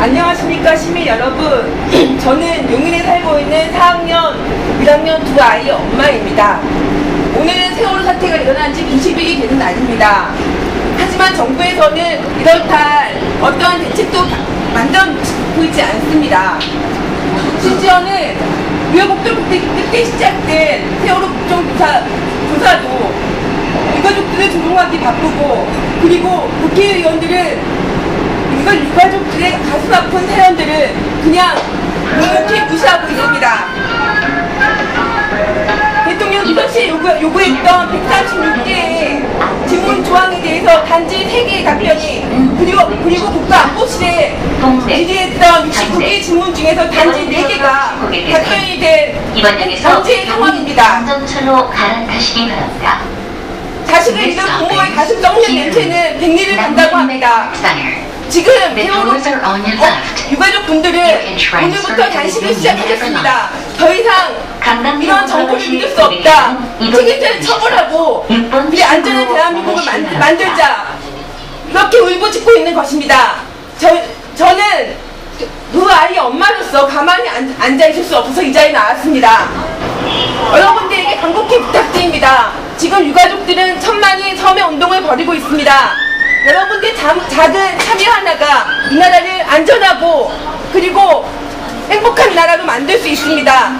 안녕하십니까 시민 여러분. 저는 용인에 살고 있는 4학년, 1학년 두 아이의 엄마입니다. 오늘은 세월호 사태가 일어난 지 90일이 되는 날입니다. 하지만 정부에서는 이렇다 어떠한 대책도 만들어 보이지 않습니다. 심지어는 끝에, 끝에 시작된 세월호 국정조사 조사도 유가족들을 조롱하기 바쁘고 그리고 국회의원들은 이걸 유가족들의 가슴 아픈 사연들을 그냥 묵묵히 무시하고 있습니다. 대통령이 당시에 요구, 요구했던 136개의 질문 조항에 대해서 단지 3개의 답변이 그리고, 그리고 국가안보실에 질의했던 69개의 질문 중에서 단지 4개가 답변이 된 이번 역에서 전체 상황입니다. 바랍니다. 자식을 잃은 부모의 가슴 썩는 냄새는 백리를 간다고 합니다. 지금 on your 어. 유가족 분들은 오늘부터 단식을 시작하겠습니다. 더 이상 이런 정부를 믿을 수 없다. 책임자를 처벌하고 우리 안전한 대한민국을 만, 만들자. 이렇게 울부짖고 있는 것입니다. 저, 저는 그 아이의 엄마로서 가만히 앉, 앉아 있을 수 없어서 이 자리에 나왔습니다. 여러분들에게 간곡히 부탁드립니다. 지금 유가족들은 천만이 섬의 운동을 벌이고 있습니다. 여러분들 자, 작은 참여 하나가 이 나라를 안전하고 그리고 행복한 나라로 만들 수 있습니다.